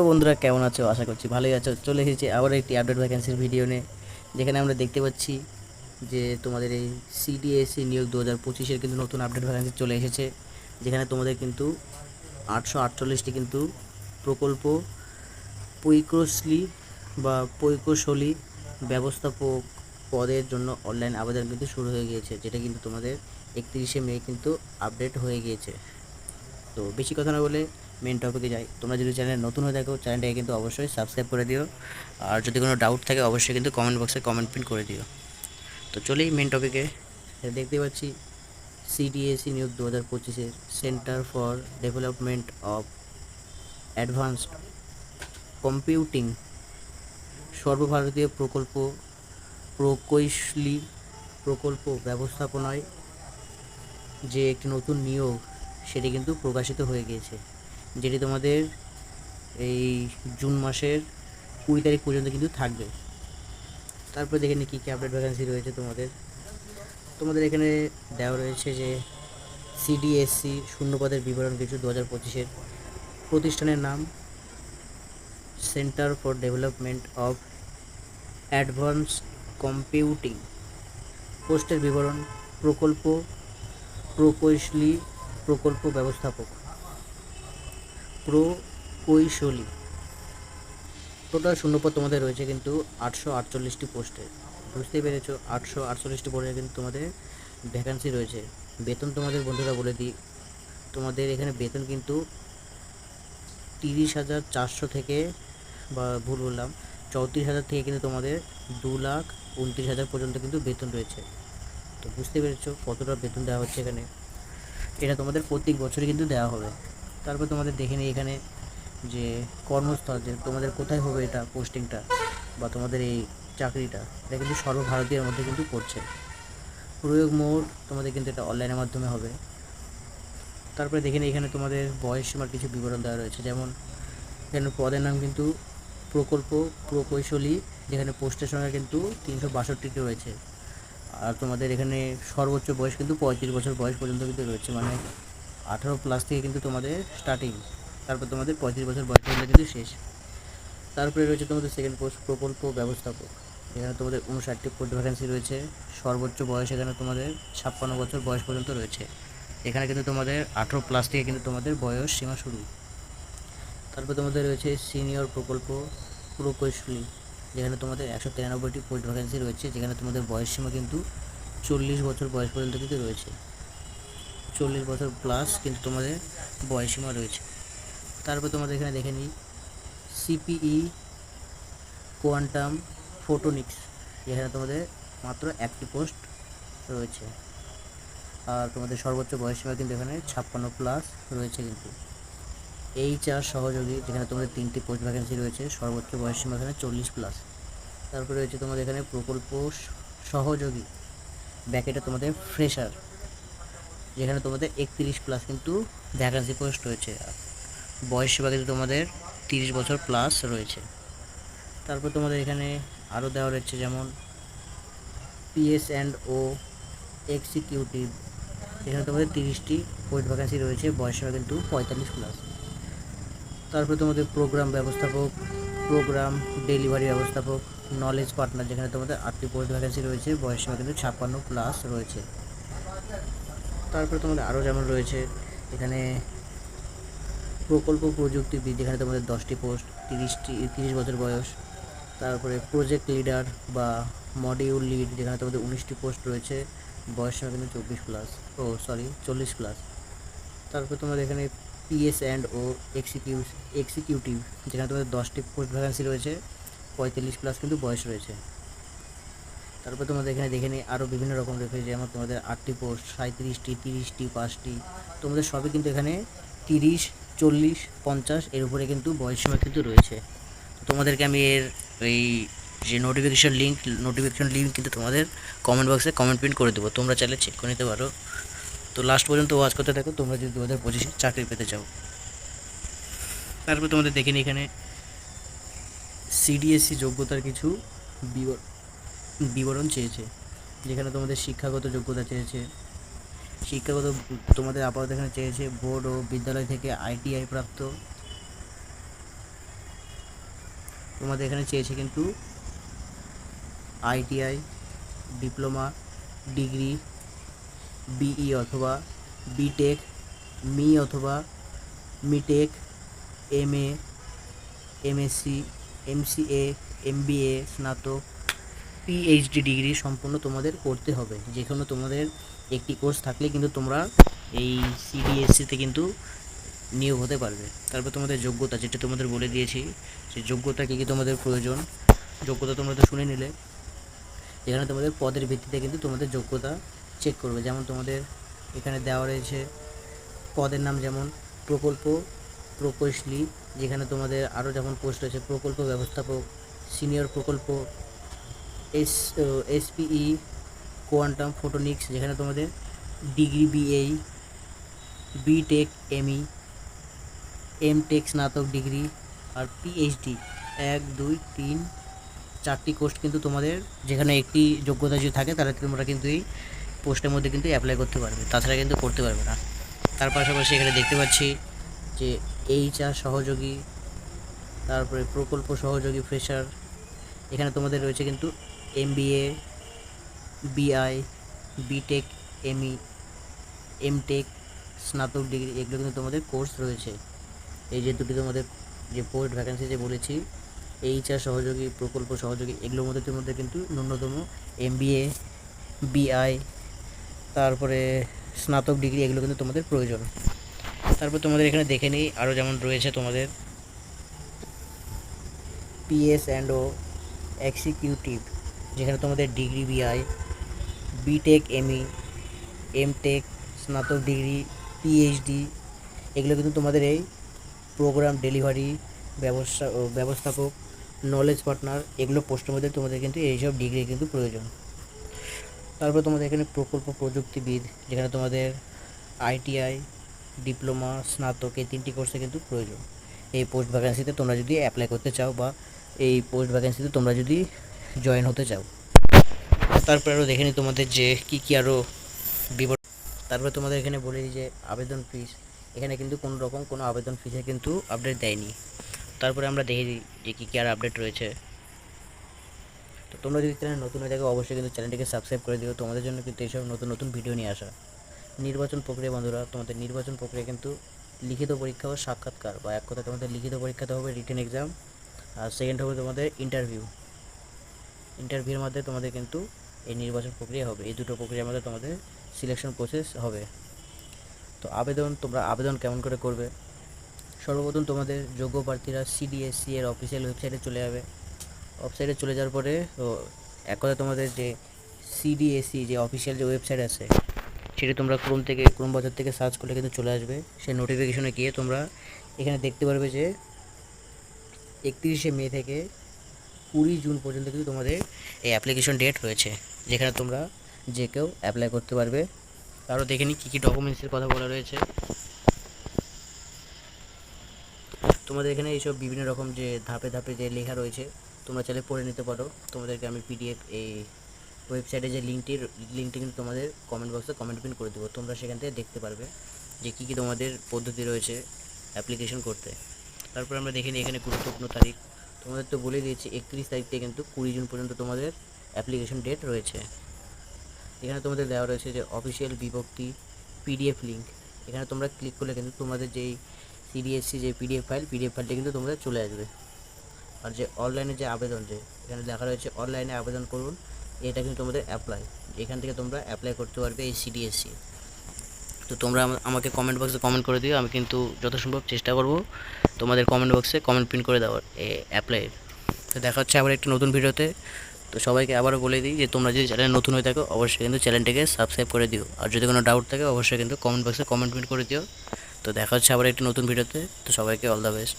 তো বন্ধুরা, কেমন আছো? আশা করছি ভালোই আছো। চলে এসেছি আবার একটি আপডেট ভ্যাকেন্সির ভিডিও নিয়ে, যেখানে আমরা দেখতে পাচ্ছি যে তোমাদের এই সিডিএসসি নিয়োগ দু হাজার পঁচিশের কিন্তু নতুন আপডেট ভ্যাকেন্সি চলে এসেছে, যেখানে তোমাদের কিন্তু আটশো আটচল্লিশটি কিন্তু প্রকল্প পৈকশ্লী বা পৈকশলী ব্যবস্থাপক পদের জন্য অনলাইন আবেদন কিন্তু শুরু হয়ে গিয়েছে, যেটা কিন্তু তোমাদের একত্রিশে মে কিন্তু আপডেট হয়ে গিয়েছে। তো বেশি কথা না বলে মেন টপিকে যাই, তোমরা যদি চ্যানেল নতুন হয়ে থাকো চ্যানেলটাকে কিন্তু অবশ্যই সাবস্ক্রাইব করে দিও। আর যদি কোনো ডাউট থাকে, অবশ্যই কিন্তু কমেন্ট বক্সে কমেন্ট পিন করে দিও। তো চলেই মেন টপিকে দেখতে পাচ্ছি সিডিএসি নিয়োগ দু হাজার পঁচিশের Centre for Development of Advanced Computing সর্বভারতীয় প্রকল্প প্রকৌশলী প্রকল্প ব্যবস্থাপনায় যে একটি নতুন নিয়োগ, সেটি কিন্তু প্রকাশিত হয়ে গিয়েছে। যেটি তোমাদের এই জুন মাসের কুড়ি তারিখ পর্যন্ত কিন্তু থাকবে। তারপরে দেখে কী কী আপডেট ভ্যাকেন্সি রয়েছে তোমাদের। তোমাদের এখানে দেওয়া রয়েছে যে সিডিএসসি শূন্যপদের বিবরণ কিছু দু হাজার পঁচিশের প্রতিষ্ঠানের নাম। Centre for Development of Advance Computing পোস্টের বিবরণ প্রকল্প প্রকৌশলী প্রকল্প ব্যবস্থাপক। প্রকৌশলী টোটাল শূন্যপদ তোমাদের রয়েছে কিন্তু আটশো আটচল্লিশটি পোস্টে। বুঝতেই পেরেছ, আটশো আটচল্লিশটি পোস্টে কিন্তু তোমাদের ভ্যাকান্সি রয়েছে। বেতন তোমাদের বন্ধুরা বলে দিই, তোমাদের এখানে বেতন কিন্তু তিরিশ হাজার চারশো থেকে, বা ভুল বললাম, চৌত্রিশ হাজার থেকে কিন্তু তোমাদের দু লাখ উনত্রিশ হাজার পর্যন্ত কিন্তু বেতন রয়েছে। তো বুঝতে পেরেছ কতটা বেতন দেওয়া হচ্ছে এখানে? এটা তোমাদের প্রত্যেক বছরই কিন্তু দেওয়া হবে। তারপর তোমাদের দেখে নিই এখানে যে কর্মস্থল, যে তোমাদের কোথায় হবে এটা পোস্টিংটা বা তোমাদের এই চাকরিটা, এটা কিন্তু সর্বভারতীয়ের মধ্যে কিন্তু পড়ছে। প্রয়োগ মোড তোমাদের কিন্তু এটা অনলাইনের মাধ্যমে হবে। তারপরে দেখে নিই এখানে তোমাদের বয়স সীমার কিছু বিবরণ দেওয়া রয়েছে। যেমন, এখানে পদের নাম কিন্তু প্রকল্প প্রকৌশলী, যেখানে পোস্টের সংখ্যা কিন্তু তিনশো বাষট্টিটি রয়েছে। আর তোমাদের এখানে সর্বোচ্চ বয়স কিন্তু পঁয়ত্রিশ বছর বয়স পর্যন্ত কিন্তু রয়েছে। মানে আঠারো প্লাস থেকে কিন্তু তোমাদের স্টার্টিং তারপর তোমাদের পঁয়ত্রিশ বছর বয়স পর্যন্ত কিন্তু শেষ। তারপরে রয়েছে তোমাদের সেকেন্ড পোস্ট প্রকল্প ব্যবস্থাপক। এখানে তোমাদের উনষাটটি পোস্ট ভ্যাকেন্সি রয়েছে, সর্বোচ্চ বয়স এখানে তোমাদের ছাপ্পান্ন বছর বয়স পর্যন্ত রয়েছে। এখানে কিন্তু তোমাদের আঠেরো প্লাস থেকে কিন্তু তোমাদের বয়স সীমা শুরু। তারপর তোমাদের রয়েছে সিনিয়র প্রকল্প প্রকৌশলী, যেখানে তোমাদের একশো তিরানব্বইটি পোস্ট ভ্যাকেন্সি রয়েছে, যেখানে তোমাদের বয়স সীমা কিন্তু চল্লিশ বছর বয়স পর্যন্ত কিন্তু রয়েছে। চল্লিশ বছর প্লাস কিন্তু তোমাদের বয়স সীমা রয়েছে। তারপর তোমাদের এখানে দেখে নিই। সিপিই কোয়ান্টাম ফোটোনিক্স যেখানে তোমাদের মাত্র একটি পোস্ট রয়েছে। আর তোমাদের সর্বোচ্চ বয়স সীমা কিন্তু এখানে ছাপ্পান্ন প্লাস রয়েছে কিন্তু। এইচ আর সহযোগী, যেখানে তোমাদের তিনটি পোস্ট ভ্যাকেন্সি রয়েছে, সর্বোচ্চ বয়স সীমা এখানে চল্লিশ প্লাস তারপরে রয়েছে তোমাদের এখানে প্রকল্প সহযোগী। ব্যাকেটে তোমাদের ফ্রেশার যেখানে তোমাদের একত্রিশ প্লাস কিন্তু ভ্যাকেন্সি পোস্ট রয়েছে। বয়স সীমা কিন্তু তোমাদের তিরিশ বছর প্লাস রয়েছে। তারপর তোমাদের এখানে আরও দেওয়া রয়েছে যেমন পিএস অ্যান্ড ও এক্সিকিউটিভ এখানে তোমাদের তিরিশটি পোস্ট ভ্যাকেন্সি রয়েছে, বয়স সীমা কিন্তু পঁয়তাল্লিশ প্লাস তারপরে তোমাদের প্রোগ্রাম ব্যবস্থাপক প্রোগ্রাম ডেলিভারি ব্যবস্থাপক নলেজ পার্টনার যেখানে তোমাদের আটটি পোস্ট ভ্যাকেন্সি রয়েছে, বয়স সীমা কিন্তু ছাপ্পান্ন প্লাস রয়েছে। তারপরে তোমাদের আরও যেমন রয়েছে, এখানে প্রকল্প প্রযুক্তিবিদ যেখানে তোমাদের দশটি পোস্ট, তিরিশটি, তিরিশ বছর বয়স, তারপরে প্রজেক্ট লিডার বা মডিউল লিড যেখানে তোমাদের উনিশটি পোস্ট রয়েছে, বয়স সীমা কিন্তু চব্বিশ প্লাস ও সরি চল্লিশ প্লাস তারপর তোমাদের এখানে পিএস অ্যান্ড ও এক্সিকিউ এক্সিকিউটিভ যেখানে তোমাদের দশটি পোস্ট ভ্যাকান্সি রয়েছে, পঁয়তাল্লিশ প্লাস কিন্তু বয়স রয়েছে। তারপর তোমাদের এখানে দেখে নিই আরও বিভিন্ন রকম রয়েছে যেমন তোমাদের আটটি পোস্ট সাঁত্রিশটি তিরিশটি, পাঁচটি, তোমাদের সবই কিন্তু এখানে তিরিশ, চল্লিশ, পঞ্চাশ, এর উপরে কিন্তু বয়সসীমা কিন্তু রয়েছে। তোমাদেরকে আমি এর এই যে নোটিফিকেশন লিঙ্ক নোটিফিকেশন লিঙ্ক কিন্তু তোমাদের কমেন্ট বক্সে কমেন্ট প্রিন্ট করে দেবো। তোমরা চাইলে চেক করে নিতে পারো। তো লাস্ট পর্যন্ত ওয়াচ করতে থাকো, তোমরা যদি দু হাজার পঁচিশে চাকরি পেতে চাও। তারপর তোমাদের দেখে নিই এখানে সিডিএসসি যোগ্যতার কিছু বিবর- বিবরণ চেয়েছে, যেখানে তোমাদের শিক্ষাগত যোগ্যতা চেয়েছে। শিক্ষাগত তোমাদের আপাতত এখানে চেয়েছে বোর্ড ও বিদ্যালয় থেকে আইটিআই প্রাপ্ত। তোমাদের এখানে চেয়েছে কিন্তু আইটিআই, ডিপ্লোমা, ডিগ্রি, বিই অথবা বিটেক মি অথবা MTech M A MSc, MCA, MBA, স্নাতক পিএইচডি ডিগ্রি সম্পূর্ণ তোমাদের করতে হবে। যে কোনো তোমাদের একটি কোর্স থাকলে কিন্তু তোমরা এই সিডিএসসিতে কিন্তু নিয়োগ হতে পারবে। তারপর তোমাদের যোগ্যতা, যেটা তোমাদের বলে দিয়েছি সেই যোগ্যতা কী কী তোমাদের প্রয়োজন, যোগ্যতা তোমরা তো শুনে নিলে। এখানে তোমাদের পদের ভিত্তিতে কিন্তু তোমাদের যোগ্যতা চেক করবে। যেমন তোমাদের এখানে দেওয়া রয়েছে, পদের নাম যেমন প্রকল্প প্রকৌশলী, যেখানে তোমাদের আরও যেমন পোস্ট রয়েছে, প্রকল্প ব্যবস্থাপক সিনিয়র প্রকল্প এস এসপিই, কোয়ান্টাম ফোটোনিক্স, যেখানে তোমাদের degree BA BTech, ME M tech স্নাতক ডিগ্রি আর পিএইচডি। এক, দুই, তিন, চারটি কোর্স কিন্তু তোমাদের যেখানে একটি যোগ্যতা যদি থাকে, তাহলে তোমরা কিন্তু এই পোস্টের মধ্যে কিন্তু অ্যাপ্লাই করতে পারবে। তাছাড়া কিন্তু করতে পারবে না। তার পাশাপাশি এখানে দেখতে পাচ্ছি যে এইচআর সহযোগী, তারপরে প্রকল্প সহযোগী, ফ্রেশার, এখানে তোমাদের রয়েছে কিন্তু MBA BE BTech ME MTech স্নাতক ডিগ্রি এগুলো কিন্তু তোমাদের কোর্স রয়েছে। এই যে দুটি তোমাদের যে পোস্ট ভ্যাকেন্সি যে বলেছি এইচআর সহযোগী, প্রকল্প সহযোগী, এগুলোর মধ্যে তোমাদের কিন্তু ন্যূনতম এমবিএ বিআই তারপরে স্নাতক ডিগ্রি এগুলো কিন্তু তোমাদের প্রয়োজন। তারপর তোমাদের এখানে দেখে নিই আরও যেমন রয়েছে তোমাদের পিএস অ্যান্ড ও এক্সিকিউটিভ যেখানে তোমাদের degree BE BTech ME MTech স্নাতক ডিগ্রি পিএইচডি এগুলো কিন্তু তোমাদের এই প্রোগ্রাম ডেলিভারি ব্যবস্থা ব্যবস্থাপক নলেজ পার্টনার এগুলো পোস্টের মধ্যে তোমাদের কিন্তু এইসব ডিগ্রি কিন্তু প্রয়োজন। তারপর তোমাদের এখানে প্রকল্প প্রযুক্তিবিদ, যেখানে তোমাদের আইটিআই ডিপ্লোমা স্নাতক, এই তিনটি কোর্সে কিন্তু প্রয়োজন। এই পোস্ট ভ্যাকেন্সিতে তোমরা যদি অ্যাপ্লাই করতে চাও বা এই পোস্ট ভ্যাকেন্সিতে তোমরা যদি জয়েন হতে চাও। তারপরে আরও দেখে নিই তোমাদের যে কী কী আরও বিবরণ তারপরে তোমাদের এখানে বলে দিই যে আবেদন ফিস এখানে কিন্তু কোনো রকম কোনো আবেদন ফিসে কিন্তু আপডেট দেয়নি। তারপরে আমরা দেখে দিই যে কী কী আর আপডেট রয়েছে। তো তোমরা যদি চ্যানেল নতুন হয়ে থাকো, অবশ্যই কিন্তু চ্যানেলটিকে সাবস্ক্রাইব করে দিও। তোমাদের জন্য কিন্তু এইসব নতুন নতুন ভিডিও নিয়ে আসা। নির্বাচন প্রক্রিয়া বন্ধুরা, তোমাদের নির্বাচন প্রক্রিয়া কিন্তু লিখিত পরীক্ষা ও সাক্ষাৎকার। বা এক কথা তোমাদের লিখিত পরীক্ষাতে হবে রিটেন এক্সাম আর সেকেন্ড হবে তোমাদের ইন্টারভিউ ইন্টারভিউর মধ্যে তোমাদের কিন্তু এই নির্বাচন প্রক্রিয়া হবে। এই দুটো প্রক্রিয়ার মধ্যে তোমাদের সিলেকশন প্রসেস হবে। তো আবেদন, তোমরা আবেদন কেমন করে করবে? সর্বপ্রথম তোমাদের যোগ্য প্রার্থীরা সিডিএসসি এর অফিসিয়াল ওয়েবসাইটে চলে যাবে। ওয়েবসাইটে চলে যাওয়ার পরে এক কথা তোমাদের যে সিডিএসসি যে অফিসিয়াল যে ওয়েবসাইট আছে, সেটা তোমরা ক্রোম থেকে ক্রোম বাজার থেকে সার্চ করলে কিন্তু চলে আসবে। সেই নোটিফিকেশনে গিয়ে তোমরা এখানে দেখতে পারবে যে একত্রিশে মে থেকে কুড়ি জুন পর্যন্ত কিন্তু তোমাদের এই অ্যাপ্লিকেশন ডেট রয়েছে, যেখানে তোমরা যে কেউ অ্যাপ্লাই করতে পারবে। তারও দেখে নিই কী কী ডকুমেন্টসের কথা বলা রয়েছে। তোমাদের এখানে এইসব বিভিন্ন রকম যে ধাপে ধাপে যে লেখা রয়েছে, তোমরা চাইলে পড়ে নিতে পারো। তোমাদেরকে আমি পিডিএফ এই ওয়েবসাইটে যে লিঙ্কটির লিঙ্কটি কিন্তু তোমাদের কমেন্ট বক্সে কমেন্ট পিন করে দেবো। তোমরা সেখান থেকে দেখতে পারবে যে কী কী তোমাদের পদ্ধতি রয়েছে অ্যাপ্লিকেশন করতে। তারপর আমরা দেখে নিই এখানে গুরুত্বপূর্ণ তারিখ। তোমাদের তো বলে দিয়েছি, একত্রিশ তারিখ থেকে কিন্তু কুড়ি জুন পর্যন্ত তোমাদের অ্যাপ্লিকেশন ডেট রয়েছে। এখানে তোমাদের দেওয়া রয়েছে যে অফিসিয়াল বিভক্তি পিডিএফ লিঙ্ক এখানে তোমরা ক্লিক করলে কিন্তু তোমাদের যেই সিডিএসসি যে পিডিএফ ফাইল পিডিএফ ফাইলটা কিন্তু তোমাদের চলে আসবে। আর যে অনলাইনে যে আবেদন যে, এখানে লেখা রয়েছে অনলাইনে আবেদন করুন, এটা কিন্তু তোমাদের অ্যাপ্লাই এখান থেকে তোমরা অ্যাপ্লাই করতে পারবে এই সিডিএসসি তো তোমরা আমাকে কমেন্ট বক্সে কমেন্ট করে দিও, আমি কিন্তু যত সম্ভব চেষ্টা করব তোমাদের কমেন্ট বক্সে কমেন্ট প্রিন্ট করে দেওয়ার, এ অ্যাপ্লাইয়ের তো দেখা হচ্ছে আবার একটা নতুন ভিডিওতে। তো সবাইকে আবারও বলে দিই যে তোমরা যদি চ্যানেল নতুন হয়ে থাকো, অবশ্যই কিন্তু চ্যানেলটিকে সাবস্ক্রাইব করে দিও। আর যদি কোনো ডাউট থাকে, অবশ্যই কিন্তু কমেন্ট বক্সে কমেন্ট প্রিন্ট করে দিও। তো দেখা হচ্ছে আবার একটা নতুন ভিডিওতে। তো সবাইকে অল দ্য বেস্ট